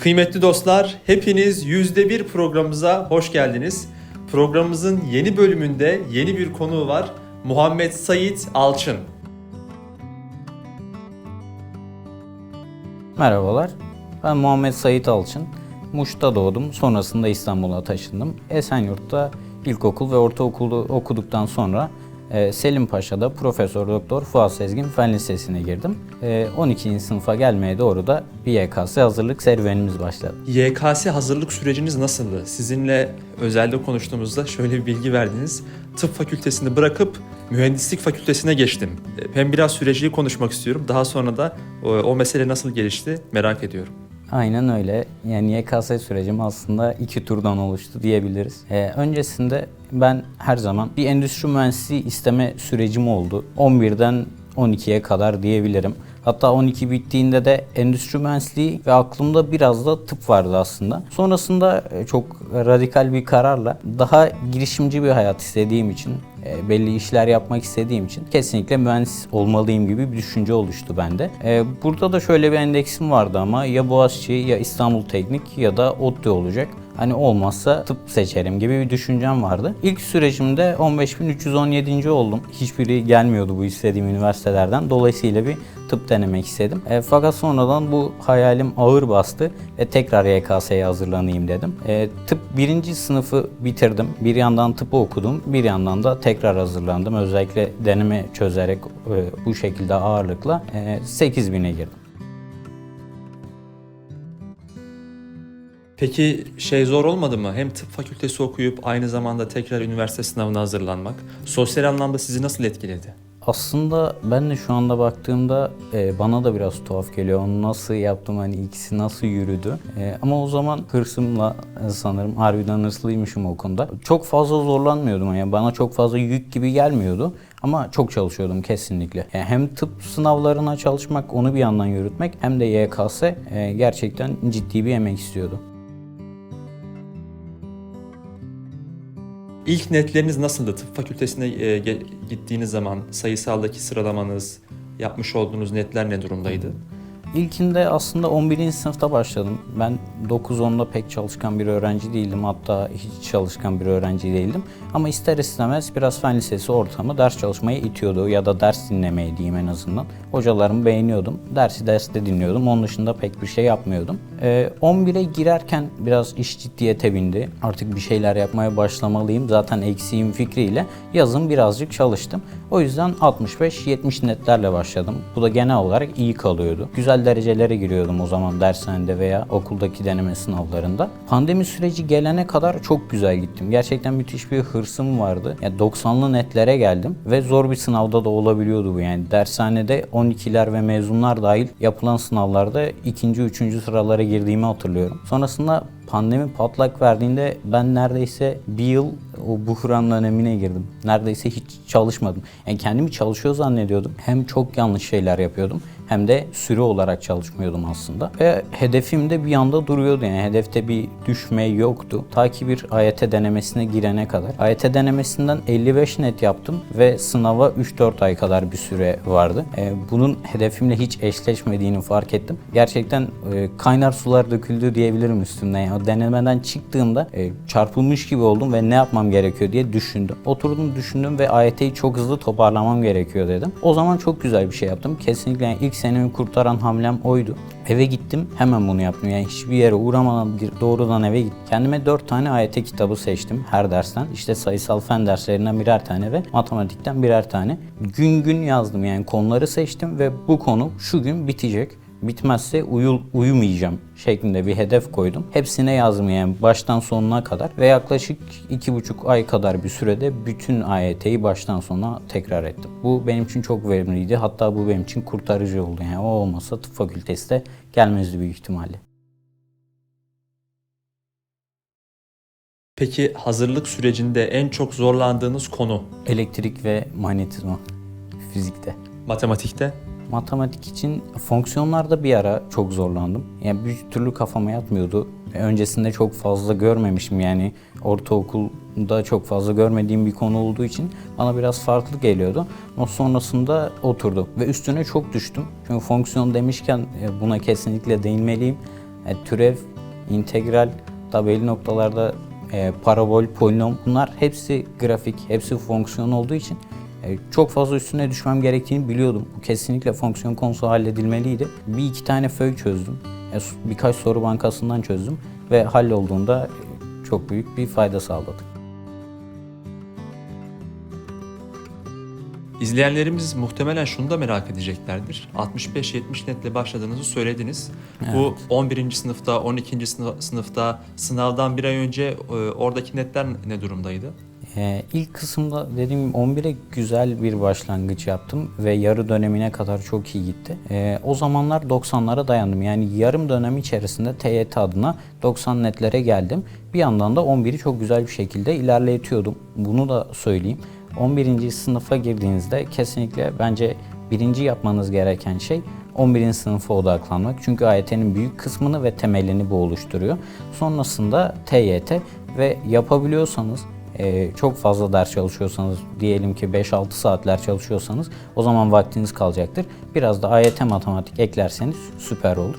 Kıymetli dostlar, hepiniz %1 programımıza hoş geldiniz. Programımızın yeni bölümünde yeni bir konuğu var. Muhammed Sait Alçın. Merhabalar, ben Muhammed Sait Alçın. Muş'ta doğdum, sonrasında İstanbul'a taşındım. Esenyurt'ta ilkokul ve ortaokulu okuduktan sonra e, Selim Paşa'da Profesör Doktor Fuat Sezgin Fen Lisesi'ne girdim. E, 12. sınıfa gelmeye doğru da bir YKS hazırlık serüvenimiz başladı. YKS hazırlık süreciniz nasıldı? Sizinle özelde konuştuğumuzda şöyle bir bilgi verdiniz. Tıp fakültesini bırakıp mühendislik fakültesine geçtim. Ben biraz süreci konuşmak istiyorum. Daha sonra da o, o mesele nasıl gelişti merak ediyorum. Aynen öyle. Yani YKS sürecim aslında iki turdan oluştu diyebiliriz. Ee, öncesinde ben her zaman bir endüstri mühendisliği isteme sürecim oldu. 11'den 12'ye kadar diyebilirim. Hatta 12 bittiğinde de endüstri mühendisliği ve aklımda biraz da tıp vardı aslında. Sonrasında e, çok radikal bir kararla daha girişimci bir hayat istediğim için e, belli işler yapmak istediğim için kesinlikle mühendis olmalıyım gibi bir düşünce oluştu bende. E, burada da şöyle bir endeksim vardı ama ya Boğaziçi ya İstanbul Teknik ya da ODTÜ olacak. Hani olmazsa tıp seçerim gibi bir düşüncem vardı. İlk sürecimde 15.317. oldum. Hiçbiri gelmiyordu bu istediğim üniversitelerden. Dolayısıyla bir tıp denemek istedim. E, fakat sonradan bu hayalim ağır bastı ve tekrar YKS'ye hazırlanayım dedim. E, tıp birinci sınıfı bitirdim. Bir yandan tıpı okudum, bir yandan da tekrar hazırlandım. Özellikle deneme çözerek e, bu şekilde ağırlıkla e, 8000'e girdim. Peki şey zor olmadı mı? Hem tıp fakültesi okuyup aynı zamanda tekrar üniversite sınavına hazırlanmak. Sosyal anlamda sizi nasıl etkiledi? Aslında ben de şu anda baktığımda e, bana da biraz tuhaf geliyor. Onu nasıl yaptım hani ikisi nasıl yürüdü. E, ama o zaman hırsımla e, sanırım harbiden hırslıymışım o konuda. Çok fazla zorlanmıyordum yani bana çok fazla yük gibi gelmiyordu. Ama çok çalışıyordum kesinlikle. Yani hem tıp sınavlarına çalışmak, onu bir yandan yürütmek hem de YKS e, gerçekten ciddi bir emek istiyordu. İlk netleriniz nasıldı? Tıp fakültesine e, gittiğiniz zaman sayısaldaki sıralamanız, yapmış olduğunuz netler ne durumdaydı? İlkinde aslında 11. sınıfta başladım. Ben 9-10'da pek çalışkan bir öğrenci değildim. Hatta hiç çalışkan bir öğrenci değildim. Ama ister istemez biraz fen lisesi ortamı ders çalışmaya itiyordu ya da ders dinlemeye diyeyim en azından. Hocalarımı beğeniyordum. Dersi derste dinliyordum. Onun dışında pek bir şey yapmıyordum. Ee, 11'e girerken biraz iş ciddiyete bindi. Artık bir şeyler yapmaya başlamalıyım. Zaten eksiğim fikriyle yazın birazcık çalıştım. O yüzden 65-70 netlerle başladım. Bu da genel olarak iyi kalıyordu. Güzel derecelere giriyordum o zaman dershanede veya okuldaki deneme sınavlarında. Pandemi süreci gelene kadar çok güzel gittim. Gerçekten müthiş bir hırsım vardı. Yani 90'lı netlere geldim ve zor bir sınavda da olabiliyordu bu. Yani dershanede 12'ler ve mezunlar dahil yapılan sınavlarda ikinci, üçüncü sıralara girdiğimi hatırlıyorum. Sonrasında pandemi patlak verdiğinde ben neredeyse bir yıl o buhran dönemine girdim. Neredeyse hiç çalışmadım. Yani kendimi çalışıyor zannediyordum. Hem çok yanlış şeyler yapıyordum hem de süre olarak çalışmıyordum aslında. Ve hedefim de bir anda duruyordu yani hedefte bir düşme yoktu. Ta ki bir AYT denemesine girene kadar. AYT denemesinden 55 net yaptım ve sınava 3-4 ay kadar bir süre vardı. Ee, bunun hedefimle hiç eşleşmediğini fark ettim. Gerçekten e, kaynar sular döküldü diyebilirim üstümden. Yani denemeden çıktığımda e, çarpılmış gibi oldum ve ne yapmam gerekiyor diye düşündüm. Oturdum düşündüm ve AYT'yi çok hızlı toparlamam gerekiyor dedim. O zaman çok güzel bir şey yaptım. Kesinlikle yani ilk senemi kurtaran hamlem oydu. Eve gittim hemen bunu yaptım. Yani hiçbir yere uğramadan doğrudan eve gittim. Kendime 4 tane AYT kitabı seçtim her dersten. İşte sayısal fen derslerinden birer tane ve matematikten birer tane. Gün gün yazdım yani konuları seçtim ve bu konu şu gün bitecek. Bitmezse uyul, uyumayacağım şeklinde bir hedef koydum. Hepsine yazdım yani baştan sonuna kadar ve yaklaşık iki buçuk ay kadar bir sürede bütün AYT'yi baştan sona tekrar ettim. Bu benim için çok verimliydi. Hatta bu benim için kurtarıcı oldu. Yani o olmasa tıp fakültesi de gelmezdi büyük ihtimalle. Peki hazırlık sürecinde en çok zorlandığınız konu Elektrik ve manyetizma fizikte. matematikte? Matematik için fonksiyonlarda bir ara çok zorlandım. Yani bir türlü kafama yatmıyordu. Öncesinde çok fazla görmemişim yani ortaokulda çok fazla görmediğim bir konu olduğu için bana biraz farklı geliyordu. Ama sonrasında oturdu ve üstüne çok düştüm. Çünkü fonksiyon demişken e, buna kesinlikle değinmeliyim. E, türev integral, tabeli noktalarda e, parabol, polinom bunlar hepsi grafik, hepsi fonksiyon olduğu için çok fazla üstüne düşmem gerektiğini biliyordum. Bu kesinlikle fonksiyon konusu halledilmeliydi. Bir iki tane föy çözdüm. E, birkaç soru bankasından çözdüm ve hallolduğunda e, çok büyük bir fayda sağladı. İzleyenlerimiz muhtemelen şunu da merak edeceklerdir. 65-70 netle başladığınızı söylediniz. Bu 11. sınıfta, 12. sınıf- sınıfta sınavdan bir ay önce e, oradaki netler ne durumdaydı? Ee, ilk kısımda dediğim gibi 11'e güzel bir başlangıç yaptım ve yarı dönemine kadar çok iyi gitti. Ee, o zamanlar 90'lara dayandım. Yani yarım dönem içerisinde TYT adına 90 netlere geldim. Bir yandan da 11'i çok güzel bir şekilde ilerletiyordum. Bunu da söyleyeyim. 11. sınıfa girdiğinizde kesinlikle bence birinci yapmanız gereken şey 11. sınıfa odaklanmak. Çünkü AYT'nin büyük kısmını ve temelini bu oluşturuyor. Sonrasında TYT ve yapabiliyorsanız ee, çok fazla ders çalışıyorsanız diyelim ki 5-6 saatler çalışıyorsanız o zaman vaktiniz kalacaktır. Biraz da AYT matematik eklerseniz süper olur.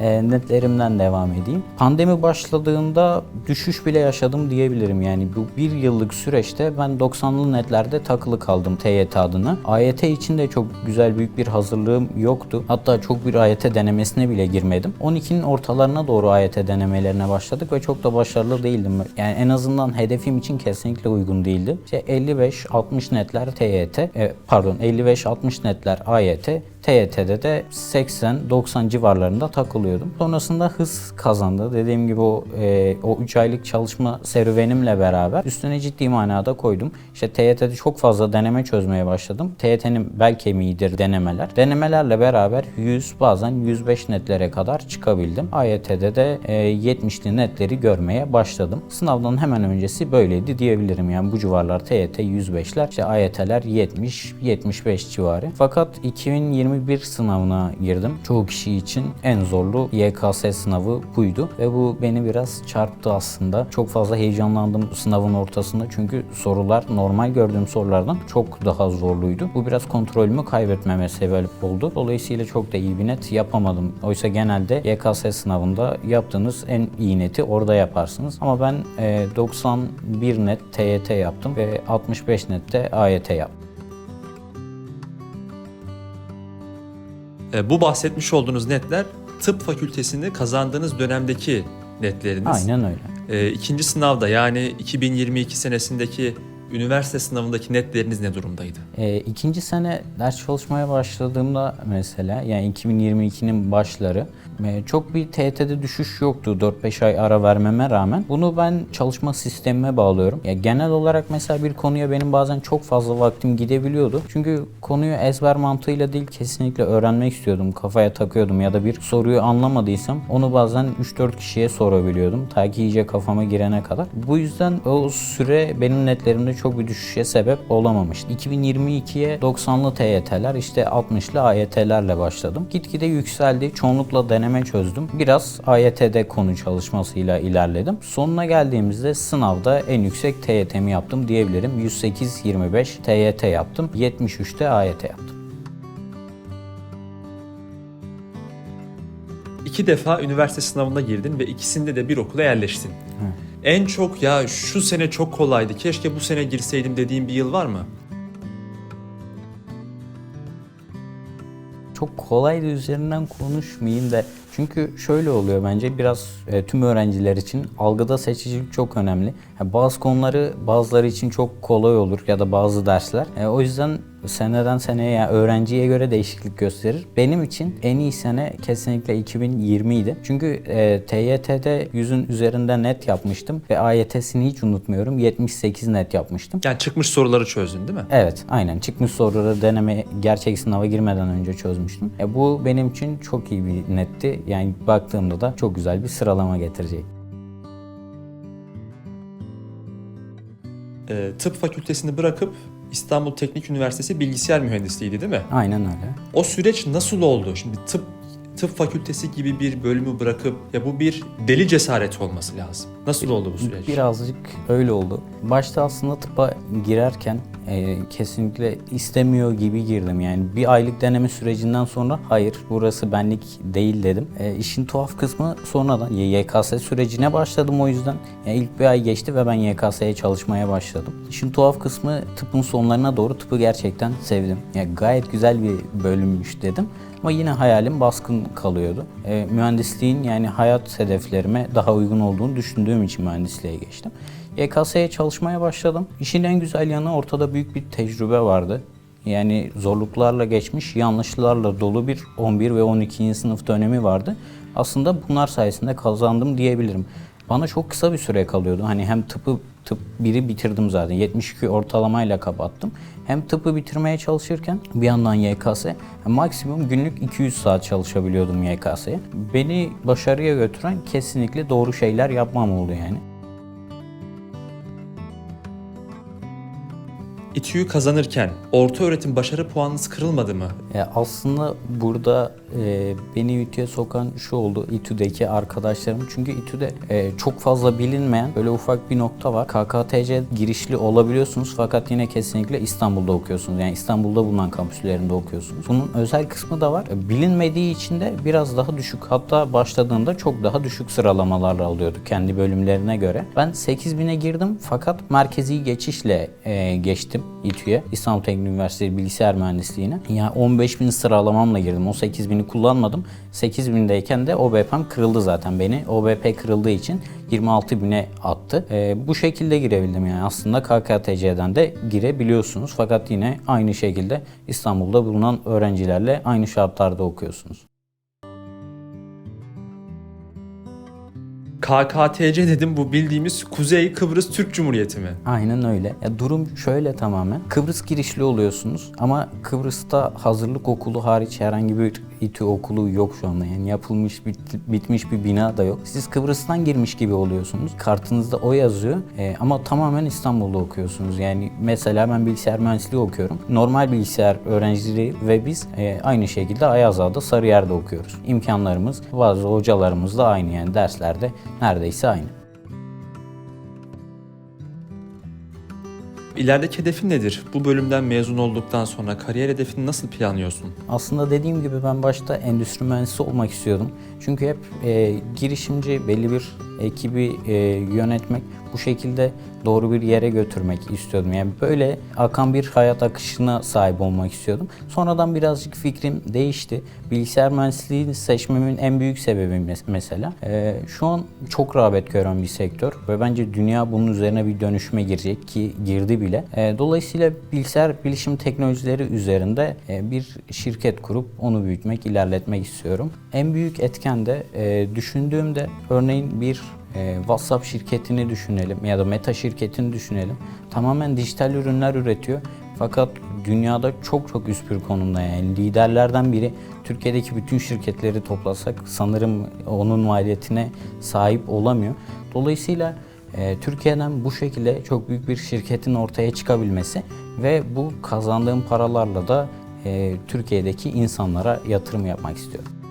Ee, netlerimden devam edeyim. Pandemi başladığında düşüş bile yaşadım diyebilirim. Yani bu bir yıllık süreçte ben 90'lı netlerde takılı kaldım TYT adına. AYT için de çok güzel büyük bir hazırlığım yoktu. Hatta çok bir AYT denemesine bile girmedim. 12'nin ortalarına doğru AYT denemelerine başladık ve çok da başarılı değildim. Yani en azından hedefim için kesinlikle uygun değildi. İşte 55-60 netler TYT, e, pardon 55-60 netler AYT, TYT'de de 80-90 civarlarında takılıyordum. Sonrasında hız kazandı. Dediğim gibi o e, o 3 aylık çalışma serüvenimle beraber üstüne ciddi manada koydum. İşte TYT'de çok fazla deneme çözmeye başladım. TYT'nin bel kemiğidir denemeler. Denemelerle beraber 100 bazen 105 netlere kadar çıkabildim. AYT'de de e, 70'li netleri görmeye başladım. Sınavdan hemen öncesi böyleydi diyebilirim. Yani bu civarlar TYT 105'ler, işte AYT'ler 70-75 civarı. Fakat 2021 sınavına girdim. Çoğu kişi için en zorlu YKS sınavı buydu ve bu beni biraz çarptı aslında. Çok fazla heyecanlandım sınavın ortasında çünkü sorular normal gördüğüm sorulardan çok daha zorluydu. Bu biraz kontrolümü kaybetmeme sebep oldu. Dolayısıyla çok da iyi bir net yapamadım. Oysa genelde YKS sınavında yaptığınız en iyi neti orada yaparsınız. Ama ben e, 91 net TYT yaptım ve 65 net de AYT yaptım. Bu bahsetmiş olduğunuz netler tıp fakültesini kazandığınız dönemdeki netleriniz. Aynen öyle. E, ikinci sınavda yani 2022 senesindeki üniversite sınavındaki netleriniz ne durumdaydı? E, ikinci sene ders çalışmaya başladığımda mesela yani 2022'nin başları e, çok bir TYT'de düşüş yoktu 4-5 ay ara vermeme rağmen. Bunu ben çalışma sistemime bağlıyorum. Ya genel olarak mesela bir konuya benim bazen çok fazla vaktim gidebiliyordu. Çünkü konuyu ezber mantığıyla değil kesinlikle öğrenmek istiyordum. Kafaya takıyordum ya da bir soruyu anlamadıysam onu bazen 3-4 kişiye sorabiliyordum. Ta ki iyice kafama girene kadar. Bu yüzden o süre benim netlerimde çok bir düşüşe sebep olamamıştı. 2022'ye 90'lı TYT'ler işte 60'lı AYT'lerle başladım. Gitgide yükseldi. Çoğunlukla deneme çözdüm. Biraz AYT'de konu çalışmasıyla ilerledim. Sonuna geldiğimizde sınavda en yüksek TYT'mi yaptım diyebilirim. 108-25 TYT yaptım. 73'te AYT yaptım. İki defa üniversite sınavına girdin ve ikisinde de bir okula yerleştin. En çok ya şu sene çok kolaydı, keşke bu sene girseydim dediğin bir yıl var mı? Çok kolay da üzerinden konuşmayayım da çünkü şöyle oluyor bence biraz e, tüm öğrenciler için algıda seçicilik çok önemli. Ya bazı konuları bazıları için çok kolay olur ya da bazı dersler. E, o yüzden seneden seneye yani öğrenciye göre değişiklik gösterir. Benim için en iyi sene kesinlikle 2020 idi. Çünkü e, TYT'de 100'ün üzerinde net yapmıştım ve AYT'sini hiç unutmuyorum 78 net yapmıştım. Yani çıkmış soruları çözdün değil mi? Evet, aynen. Çıkmış soruları deneme gerçek sınava girmeden önce çözmüştüm. E, bu benim için çok iyi bir netti. Yani baktığımda da çok güzel bir sıralama getirecek. Ee, tıp fakültesini bırakıp İstanbul Teknik Üniversitesi Bilgisayar Mühendisliğiydi değil mi? Aynen öyle. O süreç nasıl oldu? Şimdi tıp tıp fakültesi gibi bir bölümü bırakıp ya bu bir deli cesaret olması lazım. Nasıl oldu bu süreç? Birazcık öyle oldu. Başta aslında tıpa girerken e, kesinlikle istemiyor gibi girdim. Yani bir aylık deneme sürecinden sonra hayır burası benlik değil dedim. E, işin tuhaf kısmı sonradan YKS sürecine başladım o yüzden. Yani ilk bir ay geçti ve ben YKS'ye çalışmaya başladım. İşin tuhaf kısmı tıpın sonlarına doğru tıpı gerçekten sevdim. Yani gayet güzel bir bölümmüş dedim. Ama yine hayalim baskın kalıyordu. E, mühendisliğin yani hayat hedeflerime daha uygun olduğunu düşündüğüm için mühendisliğe geçtim. YKS'ye çalışmaya başladım. İşin en güzel yanı ortada büyük bir tecrübe vardı. Yani zorluklarla geçmiş, yanlışlarla dolu bir 11 ve 12. sınıf dönemi vardı. Aslında bunlar sayesinde kazandım diyebilirim. Bana çok kısa bir süre kalıyordu. Hani hem tıpı tıp 1'i bitirdim zaten. 72 ortalamayla kapattım. Hem tıpı bitirmeye çalışırken bir yandan YKS maksimum günlük 200 saat çalışabiliyordum YKS'ye. Beni başarıya götüren kesinlikle doğru şeyler yapmam oldu yani. İTÜ'yü kazanırken orta öğretim başarı puanınız kırılmadı mı? E, aslında burada e, beni İTÜ'ye sokan şu oldu İTÜ'deki arkadaşlarım. Çünkü İTÜ'de e, çok fazla bilinmeyen böyle ufak bir nokta var. KKTC girişli olabiliyorsunuz fakat yine kesinlikle İstanbul'da okuyorsunuz. Yani İstanbul'da bulunan kampüslerinde okuyorsunuz. Bunun özel kısmı da var. E, bilinmediği için de biraz daha düşük. Hatta başladığında çok daha düşük sıralamalarla alıyordu kendi bölümlerine göre. Ben 8000'e girdim fakat merkezi geçişle e, geçtim İTÜ'ye. İstanbul Teknik Üniversitesi Bilgisayar Mühendisliğine. Yani 15.000 sıralamamla girdim. O 8000'i kullanmadım. 8000'deyken de OBP'm kırıldı zaten beni. OBP kırıldığı için 26.000'e attı. E, bu şekilde girebildim yani. Aslında KKTC'den de girebiliyorsunuz. Fakat yine aynı şekilde İstanbul'da bulunan öğrencilerle aynı şartlarda okuyorsunuz. KKTC dedim bu bildiğimiz Kuzey Kıbrıs Türk Cumhuriyeti mi? Aynen öyle. Ya durum şöyle tamamen. Kıbrıs girişli oluyorsunuz ama Kıbrıs'ta hazırlık okulu hariç herhangi bir İTÜ okulu yok şu anda. Yani yapılmış, bit- bitmiş bir bina da yok. Siz Kıbrıs'tan girmiş gibi oluyorsunuz. Kartınızda o yazıyor Ee, ama tamamen İstanbul'da okuyorsunuz. Yani mesela ben bilgisayar mühendisliği okuyorum. Normal bilgisayar öğrencileri ve biz e, aynı şekilde Ayazağa'da Sarıyer'de okuyoruz. İmkanlarımız, bazı hocalarımız da aynı yani derslerde neredeyse aynı. İlerideki hedefin nedir? Bu bölümden mezun olduktan sonra kariyer hedefini nasıl planlıyorsun? Aslında dediğim gibi ben başta endüstri mühendisi olmak istiyordum. Çünkü hep e, girişimci belli bir ekibi e, yönetmek, bu şekilde doğru bir yere götürmek istiyordum. Yani böyle akan bir hayat akışına sahip olmak istiyordum. Sonradan birazcık fikrim değişti. Bilgisayar mühendisliğini seçmemin en büyük sebebi mes- mesela. e, şu an çok rağbet gören bir sektör ve bence dünya bunun üzerine bir dönüşüme girecek ki girdi bile. E, dolayısıyla bilgisayar bilişim teknolojileri üzerinde e, bir şirket kurup onu büyütmek, ilerletmek istiyorum. En büyük etken de e, düşündüğümde örneğin bir e, WhatsApp şirketini düşünelim ya da Meta şirketini düşünelim. Tamamen dijital ürünler üretiyor. Fakat dünyada çok çok üst bir konumda yani liderlerden biri Türkiye'deki bütün şirketleri toplasak sanırım onun maliyetine sahip olamıyor. Dolayısıyla e, Türkiye'den bu şekilde çok büyük bir şirketin ortaya çıkabilmesi ve bu kazandığım paralarla da e, Türkiye'deki insanlara yatırım yapmak istiyorum.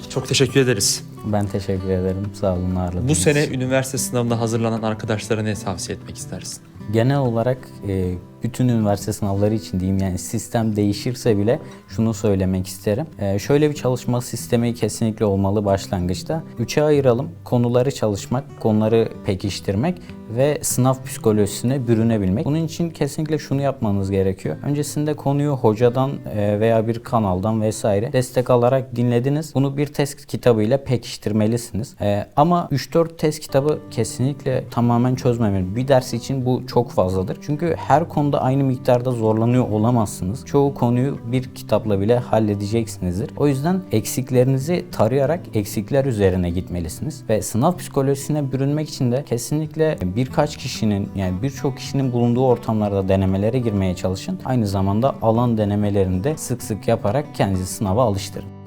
Peki çok teşekkür ederiz. Ben teşekkür ederim. Sağ olun, ağırladınız. Bu sene üniversite sınavına hazırlanan arkadaşlara ne tavsiye etmek istersin? Genel olarak e, bütün üniversite sınavları için diyeyim yani sistem değişirse bile şunu söylemek isterim. E, şöyle bir çalışma sistemi kesinlikle olmalı başlangıçta. Üçe ayıralım. Konuları çalışmak, konuları pekiştirmek ve sınav psikolojisine bürünebilmek. Bunun için kesinlikle şunu yapmanız gerekiyor. Öncesinde konuyu hocadan e, veya bir kanaldan vesaire destek alarak dinlediniz. Bunu bir test kitabıyla pekiştirmelisiniz. E, ama 3-4 test kitabı kesinlikle tamamen çözmemeli. Bir ders için bu çok fazladır. Çünkü her konuda aynı miktarda zorlanıyor olamazsınız. Çoğu konuyu bir kitapla bile halledeceksinizdir. O yüzden eksiklerinizi tarayarak eksikler üzerine gitmelisiniz. Ve sınav psikolojisine bürünmek için de kesinlikle birkaç kişinin yani birçok kişinin bulunduğu ortamlarda denemelere girmeye çalışın. Aynı zamanda alan denemelerini de sık sık yaparak kendinizi sınava alıştırın.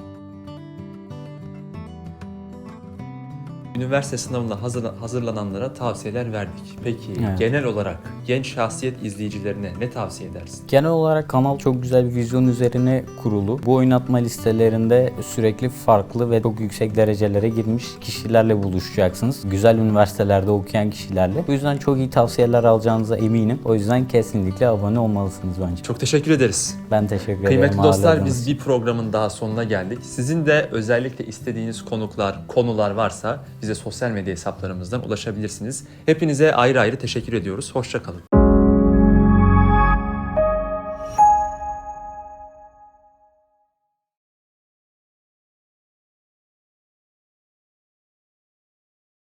Üniversite sınavına hazır- hazırlananlara tavsiyeler verdik. Peki Evet. genel olarak genç şahsiyet izleyicilerine ne tavsiye edersin? Genel olarak kanal çok güzel bir vizyon üzerine kurulu. Bu oynatma listelerinde sürekli farklı ve çok yüksek derecelere girmiş kişilerle buluşacaksınız. Güzel üniversitelerde okuyan kişilerle. Bu yüzden çok iyi tavsiyeler alacağınıza eminim. O yüzden kesinlikle abone olmalısınız bence. Çok teşekkür ederiz. Ben teşekkür ederim. Kıymetli dostlar biz bir programın daha sonuna geldik. Sizin de özellikle istediğiniz konuklar, konular varsa bize sosyal medya hesaplarımızdan ulaşabilirsiniz. Hepinize ayrı ayrı teşekkür ediyoruz. Hoşçakalın.